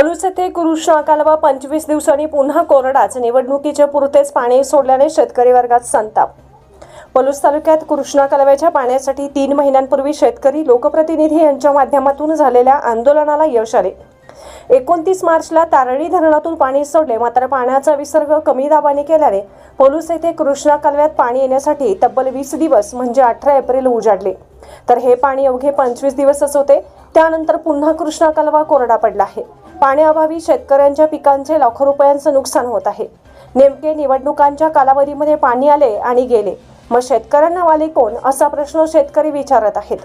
पलूस येथे कृष्णा कालवा पंचवीस दिवसांनी पुन्हा कोरडाच. निवडणुकीच्या पुरतेच पाणी सोडल्याने शेतकरी वर्गात संताप. पलूस तालुक्यात कृष्णा कालव्याच्या पाण्यासाठी तीन महिन्यांपूर्वी शेतकरी लोकप्रतिनिधी यांच्या माध्यमातून झालेल्या आंदोलनाला यश आले. एकोणतीस मार्चला तारळी धरणातून पाणी सोडले मात्र पाण्याचा विसर्ग कमी दाबाने केल्याने पलूस येथे कृष्णा कालव्यात पाणी येण्यासाठी तब्बल वीस दिवस म्हणजे अठरा एप्रिल उजाडले. तर हे पाणी अवघे पंचवीस दिवसच होते त्यानंतर पुन्हा कृष्णा कालवा कोरडा पडला आहे. पाण्याअभावी शेतकऱ्यांच्या पिकांचे लाखो रुपयांचं नुकसान होत आहे. नेमके निवडणुकांच्या कालावधीमध्ये पाणी आले आणि गेले. मग शेतकऱ्यांना वाले कोण असा प्रश्न शेतकरी विचारत आहेत.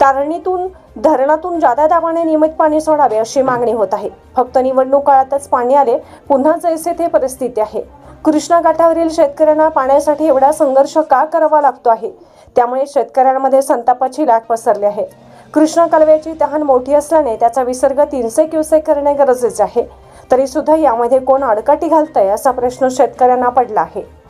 तारणीतून धरणातून जादा दाबाने नियमित पाणी सोडावे अशी मागणी होत आहे. फक्त निवडणूक काळातच पाणी आले पुन्हा जैसे ते परिस्थिती आहे. कृष्णा गाठावरील शेतकऱ्यांना पाण्यासाठी एवढा संघर्ष का करावा लागतो आहे? त्यामुळे शेतकऱ्यांमध्ये संतापाची लाट पसरली आहे. कृष्णा कालव्याची तहान मोठी असल्याने त्याचा विसर्ग तीनशे क्युसेक करणे गरजेचे आहे. तरी सुद्धा यामध्ये कोण आडकाठी घालतंय असा प्रश्न शेतकऱ्यांना पडला आहे.